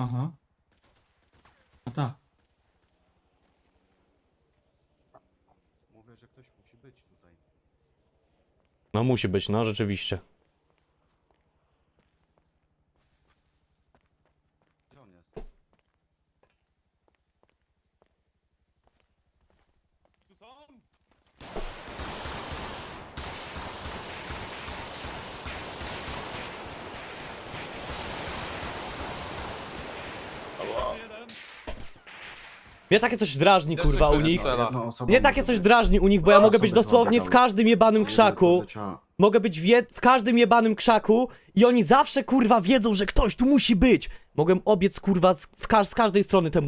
Aha. A tak. Mówię, że ktoś musi być tutaj. No musi być, no rzeczywiście. Gdzie on jest? Mnie takie coś drażni, Jeszcze kurwa, u nich. strzela. Jedna osoba Mnie takie może coś być. drażni u nich, bo ja mogę być dosłownie w każdym jebanym krzaku. Mogę być w, je- w każdym jebanym krzaku i oni zawsze kurwa wiedzą, że ktoś tu musi być. Mogłem obiec kurwa z, w ka- z każdej strony temu